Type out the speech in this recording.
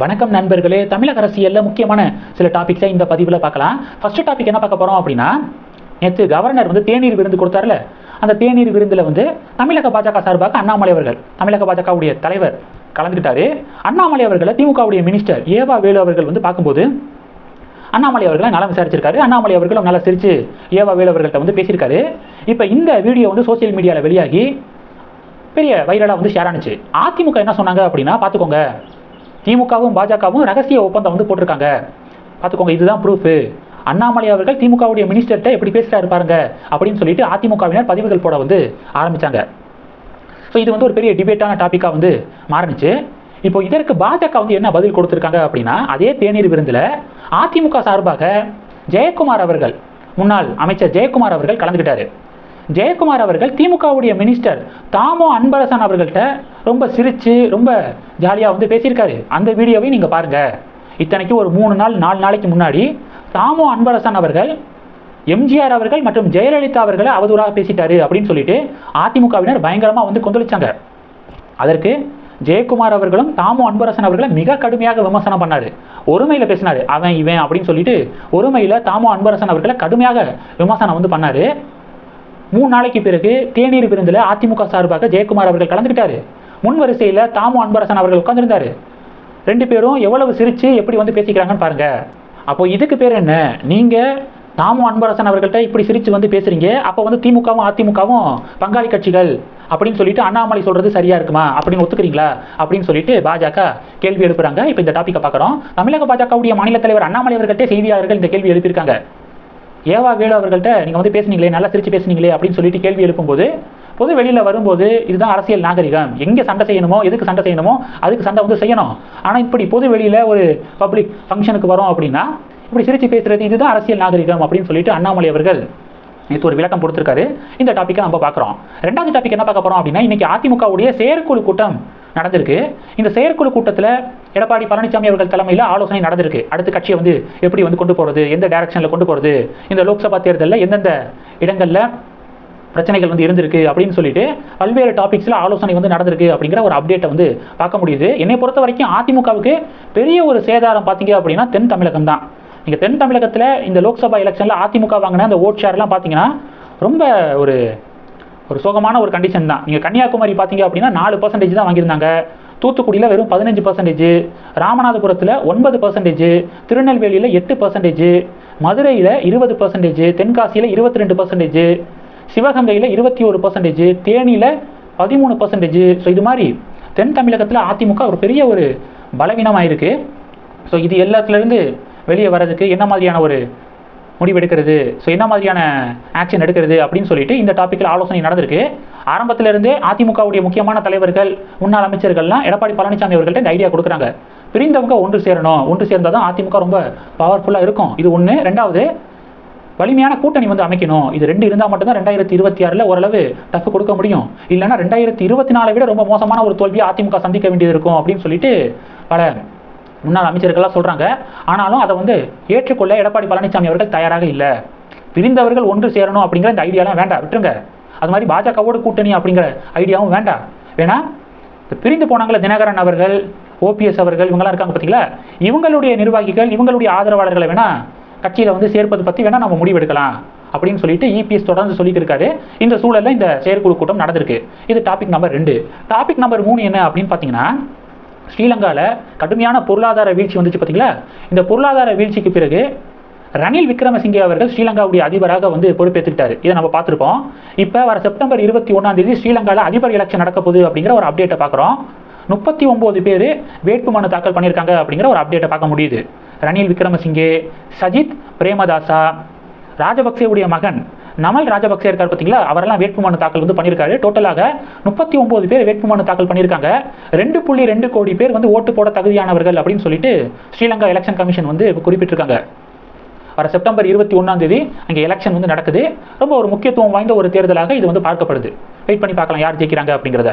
வணக்கம் நண்பர்களே. தமிழக அரசியலில் முக்கியமான சில டாபிக்ஸை இந்த பதிவில் பார்க்கலாம். ஃபர்ஸ்ட் டாபிக் என்ன பார்க்க போகிறோம் அப்படின்னா நேற்று கவர்னர் வந்து தேநீர் விருந்து கொடுத்தாருல. அந்த தேநீர் விருந்தில் வந்து தமிழக பாஜக சார்பாக அண்ணாமலை அவர்கள் தமிழக பாஜகவுடைய தலைவர் கலந்துக்கிட்டாரு. அண்ணாமலை அவர்களை திமுகவுடைய மினிஸ்டர் ஏவா வேலு அவர்கள் வந்து பார்க்கும்போது அண்ணாமலை அவர்களை நல்லா விசாரிச்சிருக்காரு. அண்ணாமலை அவர்களும் நல்லா சிரிச்சு ஏவா வேலு அவர்கள்ட்ட வந்து பேசியிருக்காரு. இப்போ இந்த வீடியோ வந்து சோஷியல் மீடியாவில் வெளியாகி பெரிய வைரலாக வந்து ஷேர் ஆனுச்சு. அதிமுக என்ன சொன்னாங்க அப்படின்னா பார்த்துக்கோங்க. திமுகவும் பாஜகவும் ரகசிய ஒப்பந்தம் வந்து போட்டிருக்காங்க. பார்த்துக்கோங்க இதுதான் ப்ரூஃபு அண்ணாமலை அவர்கள் திமுகவுடைய மினிஸ்டர்கிட்ட எப்படி பேசுகிறாரு பாருங்க அப்படின்னு சொல்லிட்டு அதிமுகவினர் பதிவுகள் போட வந்து ஆரம்பித்தாங்க ஸோ இது வந்து ஒரு பெரிய டிபேட்டான டாப்பிக்காக வந்து மாறுனுச்சு. இப்போ இதற்கு பாஜக வந்து என்ன பதில் கொடுத்துருக்காங்க அப்படின்னா அதே தேநீர் விருந்தில் அதிமுக சார்பாக ஜெயக்குமார் அவர்கள் முன்னாள் அமைச்சர் ஜெயக்குமார் அவர்கள் கலந்துக்கிட்டாரு ஜெயக்குமார் அவர்கள் திமுகவுடைய மினிஸ்டர் தாமோ அன்பரசன் அவர்கள்ட்ட ரொம்ப சிரிச்சு ரொம்ப ஜாலியாக வந்து பேசியிருக்காரு. அந்த வீடியோவையும் நீங்கள் பாருங்கள் இத்தனைக்கு ஒரு மூணு நாள் நாலு நாளைக்கு முன்னாடி தாமோ அன்பரசன் அவர்கள் எம்ஜிஆர் அவர்கள் மற்றும் ஜெயலலிதா அவர்களை அவதூறாக பேசிட்டாரு அப்படின்னு சொல்லிட்டு அதிமுகவினர் பயங்கரமாக வந்து கொந்தளிச்சாங்க. அதற்கு ஜெயக்குமார் அவர்களும் தாமு அன்பரசன் அவர்களை மிக கடுமையாக விமர்சனம் பண்ணாரு. ஒருமையில் பேசினாரு அவன் இவன் அப்படின்னு சொல்லிட்டு ஒருமையில் தாமு அன்பரசன் அவர்களை கடுமையாக விமர்சனம் வந்து பண்ணாரு. மூணு நாளைக்கு பிறகு தேநீர் விருந்தில் அதிமுக சார்பாக ஜெயக்குமார் அவர்கள் கலந்துக்கிட்டாரு. முன் வரிசையில் தாமு அன்பரசன் அவர்கள் உட்காந்துருந்தார் ரெண்டு பேரும் எவ்வளவு சிரித்து எப்படி வந்து பேசிக்கிறாங்கன்னு பாருங்கள் அப்போ இதுக்கு பேர் என்ன? நீங்கள் தாமு அன்பரசன் அவர்கள்ட்ட இப்படி சிரித்து வந்து பேசுறீங்க. அப்போ வந்து திமுகவும் அதிமுகவும் பங்காளி கட்சிகள் அப்படின்னு சொல்லிட்டு அண்ணாமலை சொல்கிறது சரியாக இருக்குமா? அப்படின்னு ஒத்துக்கிறீங்களா? அப்படின்னு சொல்லிட்டு பாஜக கேள்வி எழுப்புறாங்க. இப்போ இந்த டாப்பிக்கை பார்க்குறோம். தமிழக பாஜகவுடைய மாநில தலைவர் அண்ணாமலை அவர்கள்ட்ட செய்தியாளர்கள் இந்த கேள்வி எழுப்பியிருக்காங்க. ஏவா வேலு அவர்கள்ட்ட நீங்கள் வந்து பேசுனீங்களே நல்லா சிரித்து பேசுனீங்களே அப்படின்னு சொல்லிட்டு கேள்வி எழுப்பும்போது பொது வெளியில் வரும்போது இதுதான் அரசியல் நாகரிகம். எங்கே சண்டை செய்யணுமோ எதுக்கு சண்டை செய்யணுமோ அதுக்கு சண்டை வந்து செய்யணும். ஆனால் இப்படி பொது வெளியில் ஒரு பப்ளிக் ஃபங்க்ஷனுக்கு வரோம் அப்படின்னா இப்படி சிரிச்சு பேசுகிறது இதுதான் அரசியல் நாகரிகம் அப்படின்னு சொல்லிட்டு அண்ணாமலை அவர்கள் நேற்று ஒரு விளக்கம் கொடுத்துருக்காரு. இந்த டாப்பிக்கை நம்ம பார்க்குறோம். ரெண்டாவது டாபிக் என்ன பார்க்க போகிறோம் அப்படின்னா இன்னைக்கு அதிமுகவுடைய செயற்குழு கூட்டம் நடந்திருக்கு. இந்த செயற்குழு கூட்டத்தில் எடப்பாடி பழனிசாமி அவர்கள் தலைமையில் ஆலோசனை நடந்திருக்கு. அடுத்த கட்சியை வந்து எப்படி வந்து கொண்டு போகிறது எந்த டைரக்ஷனில் கொண்டு போகிறது இந்த லோக்சபா தேர்தலில் எந்தெந்த இடங்களில் பிரச்சனைகள் வந்து இருந்திருக்கு அப்படின்னு சொல்லிட்டு பல்வேறு டாபிக்ஸில் ஆலோசனை வந்து நடந்திருக்கு அப்படிங்கிற ஒரு அப்டேட்டை வந்து பார்க்க முடியுது. என்னை பொறுத்த வரைக்கும் அதிமுகவுக்கு பெரிய ஒரு சேதாரம் பார்த்தீங்க அப்படின்னா தென் தமிழகம் தான். நீங்கள் தென் தமிழகத்தில் இந்த லோக்சபா எலெக்ஷனில் அதிமுக வாங்கின அந்த ஓட் ஷேர்லாம் பார்த்தீங்கன்னா ரொம்ப ஒரு ஒரு சோகமான ஒரு கண்டிஷன் தான். நீங்கள் கன்னியாகுமரி பார்த்தீங்க அப்படின்னா நாலு பர்சன்டேஜ் தான் வாங்கியிருந்தாங்க. தூத்துக்குடியில் வெறும் பதினஞ்சு பர்சன்டேஜ் ராமநாதபுரத்தில் ஒன்பது பர்சன்டேஜ் திருநெல்வேலியில் எட்டு பர்சன்டேஜ் மதுரையில் இருபது பர்சன்டேஜ் தென்காசியில் இருபத்தி ரெண்டு பர்சன்டேஜ் சிவகங்கையில் இருபத்தி ஒரு பர்சன்டேஜ் தேனியில் பதிமூணு பர்சன்டேஜ் ஸோ இது மாதிரி தென் தமிழகத்தில் அதிமுக ஒரு பெரிய ஒரு பலவீனமாக இருக்குது ஸோ இது எல்லாத்துலேருந்து வெளியே வர்றதுக்கு என்ன மாதிரியான ஒரு முடிவு எடுக்கிறது ஸோ என்ன மாதிரியான ஆக்ஷன் எடுக்கிறது அப்படின்னு சொல்லிட்டு இந்த டாப்பிக்கில் ஆலோசனை நடந்திருக்கு. ஆரம்பத்திலிருந்தே அதிமுகவுடைய முக்கியமான தலைவர்கள் முன்னாள் அமைச்சர்கள்லாம் எடப்பாடி பழனிசாமி அவர்கள்ட்ட இந்த ஐடியா கொடுக்குறாங்க. பிரிந்தவங்க ஒன்று சேரணும். ஒன்று சேர்ந்தால் தான் அதிமுக ரொம்ப பவர்ஃபுல்லாக இருக்கும். இது ஒன்று ரெண்டாவது வலிமையான கூட்டணி வந்து அமைக்கணும். இது ரெண்டு இருந்தால் மட்டும்தான் ரெண்டாயிரத்தி இருபத்தி ஆறில் ஓரளவு டஃப் கொடுக்க முடியும். இல்லைன்னா ரெண்டாயிரத்தி இருபத்தி நாலை விட ரொம்ப மோசமான ஒரு தோல்வியை அதிமுக சந்திக்க வேண்டியது இருக்கும் அப்படின்னு சொல்லிட்டு பல முன்னாள் அமைச்சர்கள்லாம் சொல்கிறாங்க ஆனாலும் அதை வந்து ஏற்றுக்கொள்ள எடப்பாடி பழனிசாமி அவர்கள் தயாராக இல்லை. பிரிந்தவர்கள் ஒன்று சேரணும் அப்படிங்கிற இந்த ஐடியாலாம் வேண்டாம். விட்டுருங்க. அது மாதிரி பாஜகவோடு கூட்டணி அப்படிங்கிற ஐடியாவும் வேண்டாம். வேணா இந்த பிரிந்து போனாங்களே தினகரன் அவர்கள் ஓபிஎஸ் அவர்கள் இவங்கெல்லாம் இருக்காங்க பார்த்தீங்களா இவங்களுடைய நிர்வாகிகள் இவங்களுடைய ஆதரவாளர்களை வேணால் கட்சியில் வந்து சேர்ப்பது பற்றி வேணால் நம்ம முடிவெடுக்கலாம் அப்படின்னு சொல்லிட்டு இபிஎஸ் தொடர்ந்து சொல்லிட்டு இந்த சூழலில் இந்த செயற்குழு கூட்டம் நடந்திருக்கு. இது டாபிக் நம்பர் ரெண்டு. டாபிக் நம்பர் மூணு என்ன அப்படின்னு பார்த்தீங்கன்னா ஸ்ரீலங்காவில் கடுமையான பொருளாதார வீழ்ச்சி வந்துச்சு பார்த்தீங்களா இந்த பொருளாதார வீழ்ச்சிக்கு பிறகு ரணில் விக்ரமசிங்கே அவர்கள் ஸ்ரீலங்காவுடைய அதிபராக வந்து பொறுப்பேற்றுக்கிட்டார் இதை நம்ம பார்த்துருப்போம். இப்போ வர செப்டம்பர் இருபத்தி ஒன்றாம் தேதி ஸ்ரீலங்காவில் அதிபர் எலெக்ஷன் நடக்க போகுது அப்படிங்கிற ஒரு அப்டேட்டை பார்க்குறோம். முப்பத்தி ஒம்பது பேர் வேட்புமனு தாக்கல் பண்ணியிருக்காங்க அப்படிங்கிற ஒரு அப்டேட்டை பார்க்க முடியுது. ரணில் விக்ரமசிங்கே சஜித் பிரேமதாசா ராஜபக்சேவுடைய மகன் நமல் ராஜபக்சே இருக்கார் பார்த்தீங்களா அவரெல்லாம் வேட்புமனு தாக்கல் வந்து பண்ணியிருக்காரு. டோட்டலாக முப்பத்தி ஒம்பது பேர் வேட்புமனு தாக்கல் பண்ணியிருக்காங்க. ரெண்டு புள்ளி ரெண்டு கோடி பேர் வந்து ஓட்டு போட தகுதியானவர்கள் அப்படின்னு சொல்லிட்டு ஸ்ரீலங்கா எலெக்ஷன் கமிஷன் வந்து குறிப்பிட்டிருக்காங்க. வர செப்டம்பர் இருபத்தி ஒன்றாம் தேதி அங்கே எலெக்ஷன் வந்து நடக்குது. ரொம்ப ஒரு முக்கியத்துவம் வாய்ந்த ஒரு தேர்தலாக இது வந்து பார்க்கப்படுது. வெயிட் பண்ணி பார்க்கலாம் யார் ஜெயிக்கிறாங்க அப்படிங்கிறத.